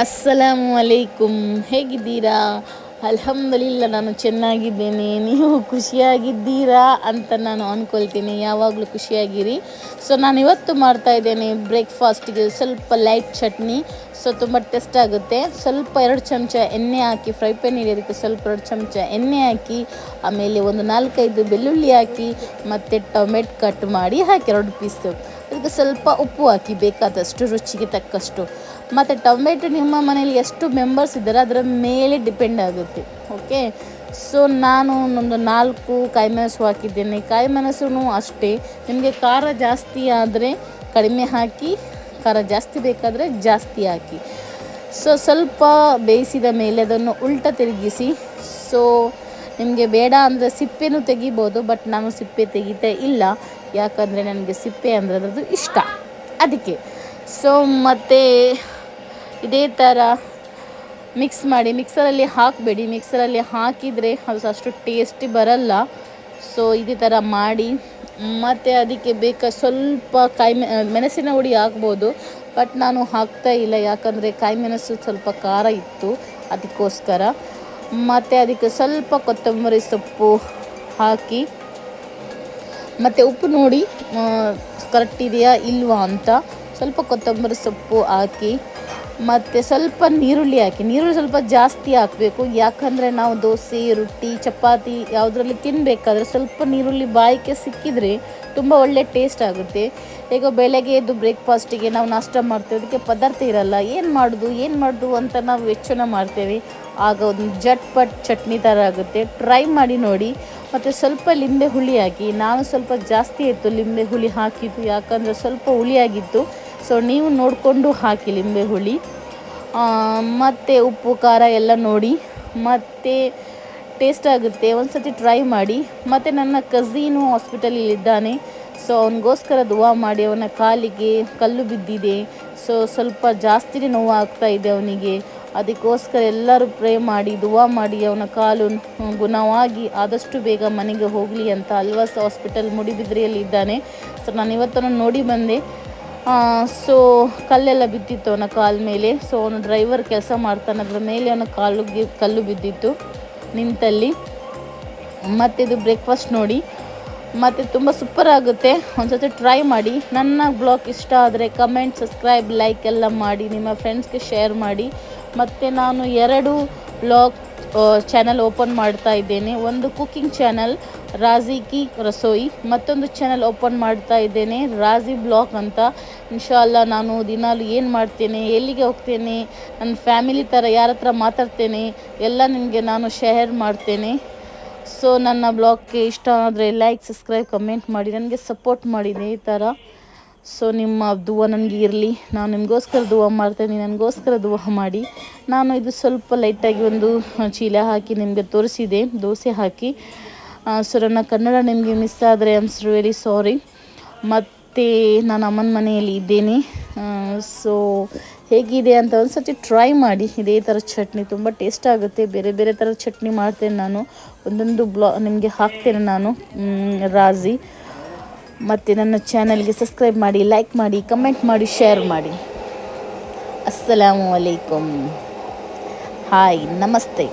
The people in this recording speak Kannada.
ಅಸ್ಸಲಾಮು ಅಲೈಕುಮ್ ಹೇಗಿದ್ದೀರಾ ಅಲ್ಹಮ್ದುಲಿಲ್ಲ, ನಾನು ಚೆನ್ನಾಗಿದ್ದೇನೆ, ನೀವು ಖುಷಿಯಾಗಿದ್ದೀರಾ ಅಂತ ನಾನು ಅಂದ್ಕೊಳ್ತೀನಿ ಯಾವಾಗಲೂ ಖುಷಿಯಾಗಿರಿ. ಸೊ ನಾನು ಇವತ್ತು ಮಾಡ್ತಾ ಇದ್ದೇನೆ ಬ್ರೇಕ್ಫಾಸ್ಟಿಗೆ ಸ್ವಲ್ಪ ಲೈಟ್ ಚಟ್ನಿ. ಸೊ ತುಂಬ ಟೇಸ್ಟ್ ಆಗುತ್ತೆ. ಸ್ವಲ್ಪ ಎರಡು ಚಮಚ ಎಣ್ಣೆ ಹಾಕಿ ಫ್ರೈ ಪ್ಯಾನ್ ಹಿಡಿಯೋದಕ್ಕೆ ಸ್ವಲ್ಪ ಎರಡು ಚಮಚ ಎಣ್ಣೆ ಹಾಕಿ, ಆಮೇಲೆ ಒಂದು ನಾಲ್ಕೈದು ಬೆಳ್ಳುಳ್ಳಿ ಹಾಕಿ, ಮತ್ತು ಟೊಮೆಟೊ ಕಟ್ ಮಾಡಿ ಹಾಕಿ, ಎರಡು ಪೀಸು ಅದಕ್ಕೆ ಸ್ವಲ್ಪ ಉಪ್ಪು ಹಾಕಿ, ಬೇಕಾದಷ್ಟು ರುಚಿಗೆ ತಕ್ಕಷ್ಟು. ಮತ್ತು ಟೊಮೆಟೊ ನಿಮ್ಮ ಮನೇಲಿ ಎಷ್ಟು ಮೆಂಬರ್ಸ್ ಇದ್ದಾರೆ ಅದರ ಮೇಲೆ ಡಿಪೆಂಡ್ ಆಗುತ್ತೆ ಓಕೆ ಸೊ ನಾನು ಒಂದು ನಾಲ್ಕು ಕಾಯಿ ಮೆಣಸು ಹಾಕಿದ್ದೇನೆ. ಕಾಯಿ ಮೆಣಸು ಅಷ್ಟೇ, ನಿಮಗೆ ಖಾರ ಜಾಸ್ತಿ ಆದರೆ ಕಡಿಮೆ ಹಾಕಿ, ಖಾರ ಜಾಸ್ತಿ ಬೇಕಾದರೆ ಜಾಸ್ತಿ ಹಾಕಿ. ಸೊ ಸ್ವಲ್ಪ ಬೇಯಿಸಿದ ಮೇಲೆ ಅದನ್ನು ಉಲ್ಟ ತಿರುಗಿಸಿ ಸೊ ನಿಮಗೆ ಬೇಡ ಅಂದರೆ ಸಿಪ್ಪೆನೂ ತೆಗಿಬೋದು ಬಟ್ ನಾನು ಸಿಪ್ಪೆ ತೆಗಿತಾ ಇಲ್ಲ. ಯಾಕಂದರೆ ನನಗೆ ಸಿಪ್ಪೆ ಅಂದರೆ ಅದರದ್ದು ಇಷ್ಟ. ಅದಕ್ಕೆ. ಸೊ ಮತ್ತು ಇದೇ ಥರ ಮಿಕ್ಸ್ ಮಾಡಿ ಮಿಕ್ಸರಲ್ಲಿ ಹಾಕಬೇಡಿ. ಮಿಕ್ಸರಲ್ಲಿ ಹಾಕಿದರೆ ಅದು ಅಷ್ಟು ಟೇಸ್ಟಿ ಬರಲ್ಲ. ಸೊ ಇದೇ ಥರ ಮಾಡಿ. ಮತ್ತು ಅದಕ್ಕೆ ಬೇಕಾ ಸ್ವಲ್ಪ ಕಾಯಿ ಮೆಣಸಿನ ಹುಡಿ ಹಾಕ್ಬೋದು ಬಟ್ ನಾನು ಹಾಕ್ತಾ ಇಲ್ಲ. ಯಾಕಂದರೆ ಕಾಯಿ ಮೆಣಸು ಸ್ವಲ್ಪ ಖಾರ ಇತ್ತು. ಅದಕ್ಕೋಸ್ಕರ. ಮತ್ತು ಅದಕ್ಕೆ ಸ್ವಲ್ಪ ಕೊತ್ತಂಬರಿ ಸೊಪ್ಪು ಹಾಕಿ, ಮತ್ತು ಉಪ್ಪು ನೋಡಿ ಕರೆಕ್ಟ್ ಇದೆಯಾ ಇಲ್ವಾ ಅಂತ ಸ್ವಲ್ಪ ಕೊತ್ತಂಬರಿ ಸೊಪ್ಪು ಹಾಕಿ. ಮತ್ತು ಸ್ವಲ್ಪ ನೀರುಳ್ಳಿ ಹಾಕಿ ನೀರುಳ್ಳಿ ಸ್ವಲ್ಪ ಜಾಸ್ತಿ ಹಾಕಬೇಕು. ಯಾಕಂದರೆ ನಾವು ದೋಸೆ, ರೊಟ್ಟಿ, ಚಪಾತಿ ಯಾವುದರಲ್ಲಿ ತಿನ್ನಬೇಕಾದ್ರೆ ಸ್ವಲ್ಪ ನೀರುಳ್ಳಿ ಬಾಯಿಗೆ ಸಿಕ್ಕಿದರೆ ತುಂಬ ಒಳ್ಳೆ ಟೇಸ್ಟ್ ಆಗುತ್ತೆ. ಈಗ ಬೆಳಗ್ಗೆ ಎದ್ದು ಬ್ರೇಕ್ಫಾಸ್ಟಿಗೆ ನಾವು ನಾಷ್ಟ ಮಾಡ್ತೇವೆ, ಅದಕ್ಕೆ ಪದಾರ್ಥ ಇರಲ್ಲ. ಏನು ಮಾಡೋದು ಏನು ಮಾಡೋದು ಅಂತ ನಾವು ಹೆಚ್ಚನ ಮಾಡ್ತೇವೆ. ಆಗ ಒಂದು ಜಟ್ಪಟ್ ಚಟ್ನಿ ಥರ ಆಗುತ್ತೆ. ಟ್ರೈ ಮಾಡಿ ನೋಡಿ. ಮತ್ತು ಸ್ವಲ್ಪ ಲಿಂಬೆ ಹುಳಿ ಹಾಕಿ, ನಾನು ಸ್ವಲ್ಪ ಜಾಸ್ತಿ ಇತ್ತು ಲಿಂಬೆ ಹುಳಿ ಹಾಕಿದ್ದು. ಯಾಕಂದರೆ ಸ್ವಲ್ಪ ಹುಳಿಯಾಗಿತ್ತು ಸೊ ನೀವು ನೋಡಿಕೊಂಡು ಹಾಕಿ ಲಿಂಬೆ ಹುಳಿ. ಮತ್ತು ಉಪ್ಪು, ಖಾರ ಎಲ್ಲ ನೋಡಿ. ಮತ್ತು ಟೇಸ್ಟ್ ಆಗುತ್ತೆ. ಒಂದು ಸತಿ ಟ್ರೈ ಮಾಡಿ. ಮತ್ತು ನನ್ನ ಕಝೀನು ಹಾಸ್ಪಿಟಲಲ್ಲಿದ್ದಾನೆ ಸೊ ಅವನಿಗೋಸ್ಕರ ದುವಾ ಮಾಡಿ. ಅವನ ಕಾಲಿಗೆ ಕಲ್ಲು ಬಿದ್ದಿದೆ. ಸೊ ಸ್ವಲ್ಪ ಜಾಸ್ತಿನೇ ನೋವು ಆಗ್ತಾ ಇದೆ ಅವನಿಗೆ. ಅದಕ್ಕೋಸ್ಕರ ಎಲ್ಲರೂ ಪ್ರೇ ಮಾಡಿ, ದುವಾ ಮಾಡಿ. ಅವನ ಕಾಲು ಗುಣವಾಗಿ ಆದಷ್ಟು ಬೇಗ ಮನೆಗೆ ಹೋಗಲಿ ಅಂತ ಅಲ್ವಾಸ್ ಹಾಸ್ಪಿಟಲ್ ಮುಡಿಬಿದ್ರಿಯಲ್ಲಿ ಇದ್ದಾನೆ. ಸೊ ನಾನು ಇವತ್ತನ್ನು ನೋಡಿ ಬಂದೆ. ಸೊ ಕಲ್ಲೆಲ್ಲ ಬಿದ್ದಿತ್ತು ಅವನ ಕಾಲ ಮೇಲೆ. ಸೊ ಅವನು ಡ್ರೈವರ್ ಕೆಲಸ ಮಾಡ್ತಾನೆ. ಅದರ ಮೇಲೆ ಅವನ ಕಾಲಿಗೆ ಕಲ್ಲು ಬಿದ್ದಿತ್ತು ನಿಂತಲ್ಲಿ. ಮತ್ತು ಇದು ಬ್ರೇಕ್ಫಾಸ್ಟ್ ನೋಡಿ. ಮತ್ತು ತುಂಬ ಸೂಪರ್ ಆಗುತ್ತೆ. ಒಂದು ಸತಿ ಟ್ರೈ ಮಾಡಿ. ನನ್ನ ಬ್ಲಾಗ್ ಇಷ್ಟ ಆದರೆ ಕಮೆಂಟ್ ಸಬ್ಸ್ಕ್ರೈಬ್ ಲೈಕ್ ಎಲ್ಲ ಮಾಡಿ. ನಿಮ್ಮ ಫ್ರೆಂಡ್ಸ್ಗೆ ಶೇರ್ ಮಾಡಿ. ಮತ್ತು ನಾನು ಎರಡು ಬ್ಲಾಗ್ ಚಾನಲ್ ಓಪನ್ ಮಾಡ್ತಾ ಇದ್ದೇನೆ. ಒಂದು ಕುಕ್ಕಿಂಗ್ ಚಾನಲ್ ರಾಜಿ ಕಿ ರಸೋಯಿ. ಮತ್ತೊಂದು ಚಾನಲ್ ಓಪನ್ ಮಾಡ್ತಾ ಇದ್ದೇನೆ, ರಾಜಿ ಬ್ಲಾಗ್ ಅಂತ. ಇನ್ಶಾಲ್ಲ ನಾನು ದಿನಾಲು ಏನು ಮಾಡ್ತೇನೆ, ಎಲ್ಲಿಗೆ ಹೋಗ್ತೇನೆ, ನನ್ನ ಫ್ಯಾಮಿಲಿ ಥರ ಯಾರ ಹತ್ರ ಮಾತಾಡ್ತೇನೆ, ಎಲ್ಲ ನಿಮಗೆ ನಾನು ಶೇರ್ ಮಾಡ್ತೇನೆ. ಸೊ ನನ್ನ ಬ್ಲಾಗ್ಗೆ ಇಷ್ಟ ಆದರೆ ಲೈಕ್ ಸಬ್ಸ್ಕ್ರೈಬ್ ಕಮೆಂಟ್ ಮಾಡಿ. ನನಗೆ ಸಪೋರ್ಟ್ ಮಾಡಿದೆ ಈ ಥರ. ಸೊ ನಿಮ್ಮ ದುವ ನನಗೆ ಇರಲಿ. ನಾನು ನಿಮಗೋಸ್ಕರ ದುವ ಮಾಡ್ತೇನೆ. ನನಗೋಸ್ಕರ ದುವ ಮಾಡಿ. ನಾನು ಇದು ಸ್ವಲ್ಪ ಲೈಟಾಗಿ ಒಂದು ಚೀಲ ಹಾಕಿ ನಿಮಗೆ ತೋರಿಸಿದೆ. ದೋಸೆ ಹಾಕಿ. ಸೊ ನನ್ನ ಕನ್ನಡ ನಿಮಗೆ ಮಿಸ್ ಆದರೆ ಐಮ್ಸ್ ವೆರಿ ಸಾರಿ ಮತ್ತು ನಾನು ಅಮ್ಮನ ಮನೆಯಲ್ಲಿ ಇದ್ದೇನೆ. ಸೊ ಹೇಗಿದೆ ಅಂತ ಒಂದು ಸರ್ತಿ ಟ್ರೈ ಮಾಡಿ. ಇದೇ ಥರ ಚಟ್ನಿ ತುಂಬ ಟೇಸ್ಟ್ ಆಗುತ್ತೆ. ಬೇರೆ ಬೇರೆ ಥರ ಚಟ್ನಿ ಮಾಡ್ತೇನೆ ನಾನು. ಒಂದೊಂದು ಬ್ಲಾ, ನಿಮಗೆ ಹಾಕ್ತೇನೆ ನಾನು. ರಾಜಿ ಮತ್ತು ನನ್ನ ಚಾನಲ್ಗೆ ಸಬ್ಸ್ಕ್ರೈಬ್ ಮಾಡಿ ಲೈಕ್ ಮಾಡಿ ಕಮೆಂಟ್ ಮಾಡಿ ಶೇರ್ ಮಾಡಿ. ಅಸ್ಸಲಾಮು ಅಲೈಕುಮ್. ಹಾಯ್ ನಮಸ್ತೆ.